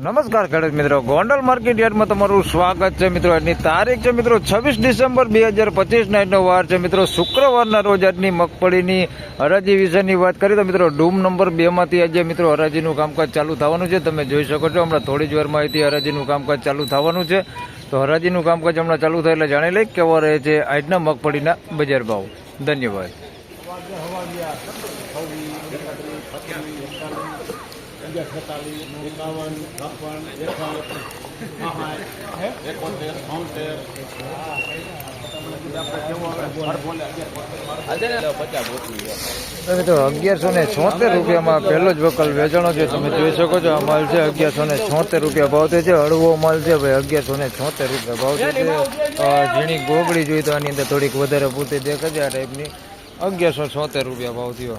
નમસ્કાર ખેડૂત મિત્રો. ગોંડલ માર્કેટ યાર્ડમાં તમારું સ્વાગત છે મિત્રો. આજની તારીખ છે મિત્રો છવ્વીસ ડિસેમ્બર બે હજાર પચીસ નાઇટનો વાર છે મિત્રો. શુક્રવારના રોજ આજની મગફળીની હરાજી વિશેની વાત કરીએ તો મિત્રો ડૂમ નંબર બેમાંથી આજે મિત્રો હરાજીનું કામકાજ ચાલુ થવાનું છે. તમે જોઈ શકો છો હમણાં થોડી જ વારમાં અહીંથી હરાજીનું કામકાજ ચાલુ થવાનું છે. તો હરાજીનું કામકાજ હમણાં ચાલુ થાય એટલે જાણી લઈ કેવો રહે છે આજના મગફળીના બજાર ભાવ. ધન્યવાદ. છોતેર તો અગિયારસો ને છોતેર રૂપિયામાં પહેલો જ વકલ વેચાણો છે. તમે જોઈ શકો છો, આ માલ છે અગિયારસો ને છોતેર રૂપિયા ભાવ છે. હળવો માલ છે, ભાઈ, અગિયારસો ને છોતેર રૂપિયા ભાવ છે. ઝીણી ગોગડી જોઈ તો આની અંદર થોડીક વધારે પૂરતી દેખાય છે આ ટાઈપની અગિયારસો છોતેર રૂપિયા ભાવ થયો.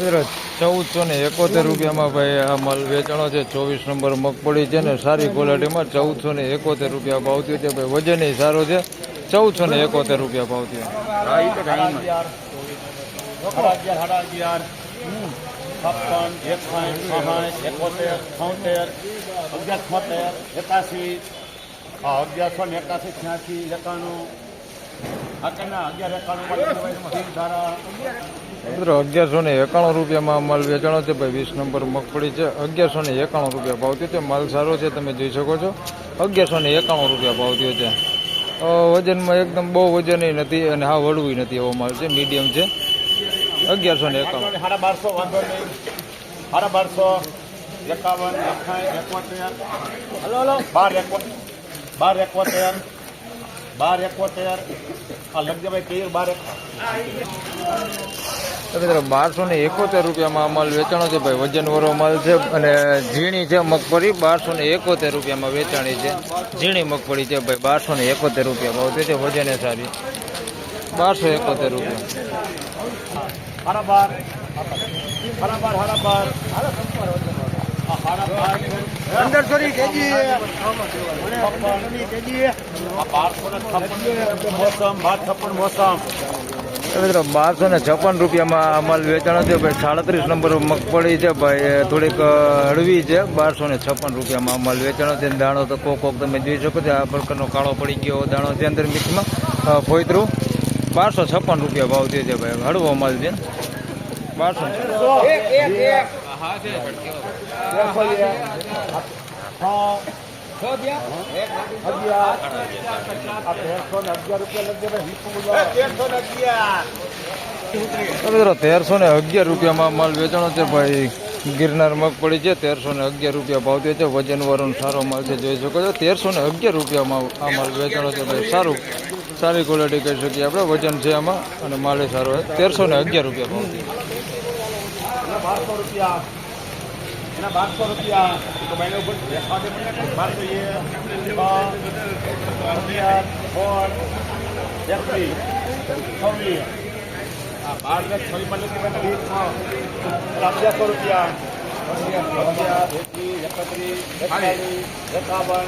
મિત્રો, ચૌદસો ને એકોતેર રૂપિયામાં ભાઈ આ માલ વેચાણો છે. ચોવીસ નંબર મગફળી છે ને સારી ક્વોલિટીમાં ચૌદસો ને એકોતેર રૂપિયા ભાવ થયો છે. ભાઈ વજન સારો છે. ચૌદસો ને એકોતેર રૂપિયા ભાવ થયો. અગિયારસો ને એકાસી, છ્યાસી, એકાણું. મિત્રો અગિયારસો ને એકાણું રૂપિયામાં માલ વેચાણો છે ભાઈ વીસ નંબર મગફળી છે. અગિયારસો ને એકાણું રૂપિયા ભાવ થયો છે માલ સારો છે તમે જોઈ શકો છો. અગિયારસો ને એકાણું રૂપિયા ભાવ થયો છે. વજનમાં એકદમ બહુ વજન નથી અને હા વળવું નથી એવો માલ છે મીડિયમ છે. અગિયારસો ને એકાણું. સાડા બારસો વાંધો નહીં. સાડા બારસો એકાવન અઠાઈ એકોતેર. Hello hello. બાર એકો બાર એકોતેર. બાર એકોતેર. મિત્રો બારસો ને એકોતેર રૂપિયામાં માલ વેચાણો છે ભાઈ. વજનવાળો માલ છે અને ઝીણી છે મગફળી બારસો ને એકોતેર રૂપિયામાં વેચાણી છે. ઝીણી મગફળી છે ભાઈ બારસો ને એકોતેર રૂપિયા ભાવ છે. વજને સારી બારસો એકોતેર રૂપિયા. પંદરસો ની કેજી. છપ્પન મોસમ બાર છપ્પન મોસમ મિત્રો બારસો ને છપ્પન રૂપિયામાં અમાલ વેચાણ છે ભાઈ સાડત્રીસ નંબર મગફળી છે ભાઈ. એ થોડીક હળવી છે. બારસો ને છપ્પન રૂપિયામાં અમાલ વેચાણ છે દાણો તો કોક કોક તમે જોઈ શકો છો. આ પ્રકારનો કાળો પડી ગયો દાણો છે અંદર મિક્સમાં. ફોઈતરું. ફોયતરું બારસો છપ્પન રૂપિયા ભાવ થયો છે ભાઈ. હળવો માલ છે. બારસો ને અગિયાર તેરસો ને અગિયાર રૂપિયામાં માલ વેચાણો છે ભાઈ. ગિરનાર મગફળી છે, તેરસો ને અગિયાર રૂપિયા ભાવ છે વજન વાળો સારો માલ છે, જોઈ શકો છો. તેરસો ને અગિયાર રૂપિયામાં આ માલ વેચાણો છે ભાઈ. સારું, સારી ક્વોલિટી કહી શકીએ આપણે. વજન છે આમાં અને માલ સારો તેરસો ને અગિયાર રૂપિયા ભાવ થયો બારસો રૂપિયા. એના બારસો રૂપિયા. તો ભાઈને ઉપર બેસવા દે મને. બારસો છ, અગિયાર સોળ એકવીસ છવ્વીસ. આ બાર ને છવ્વીસ બેઠા વીસમાં. અગિયારસો રૂપિયા. અગિયાર એકવીસ એકત્રીસ એકાવન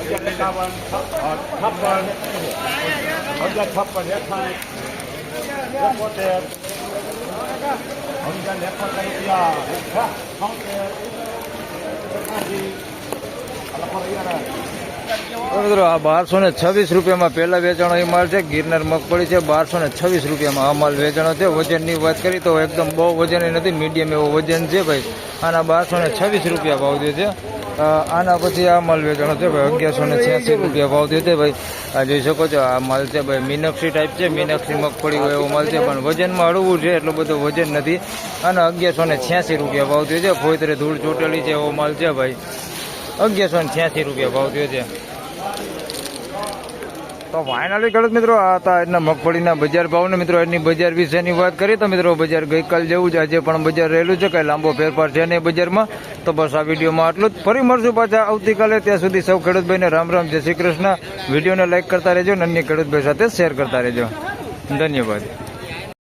અગિયાર એકાવન છપ્પન અગિયાર છપ્પન એકાઠ એકોતેર મિત્રો, આ બારસો ને છવ્વીસ રૂપિયામાં પહેલા વેચાણો એ માલ છે. ગિરનાર મગફળી છે, બારસો ને છવ્વીસ રૂપિયામાં આ માલ વેચાણો છે. વજનની વાત કરી તો એકદમ બહુ વજન નથી, મીડિયમ એવો વજન છે ભાઈ. આના બારસો ને છવ્વીસ રૂપિયા ભાવ દે છે. આના પછી આ માલ વેચાણો છે ભાઈ, અગિયારસો ને છ્યાસી રૂપિયા ભાવ થયો છે ભાઈ. આ જોઈ શકો છો, આ માલ છે ભાઈ, મીનક્ષી ટાઈપ છે. મીનક્ષી મગફળી હોય એવો માલ છે, પણ વજનમાં હળવું છે, એટલું બધું વજન નથી. અને અગિયારસો ને છ્યાસી રૂપિયા ભાવ થયો છે. ફોઈતરે ધૂળ ચોટેલી છે એવો માલ છે ભાઈ. અગિયારસો ને છ્યાસી રૂપિયા ભાવ થયો છે. તો ફાઇનલી ખેડૂત મિત્રો, આ હતા એના મગફળીના બજાર ભાવને મિત્રો એની બજાર વિશેની વાત કરીએ તો મિત્રો, બજાર ગઈકાલ જેવું જ આજે પણ બજાર રહેલું છે, કઈ લાંબો ફેરફાર છે નહીં બજારમાં. તો બસ આ વિડીયોમાં આટલું જ. ફરી મળશું પાછા આવતીકાલે. ત્યાં સુધી સૌ ખેડૂતભાઈને રામ રામ, જય શ્રી કૃષ્ણ. વિડીયોને લાઇક કરતા રહેજો અને અન્ય ખેડૂતભાઈ સાથે શેર કરતા રહેજો. ધન્યવાદ.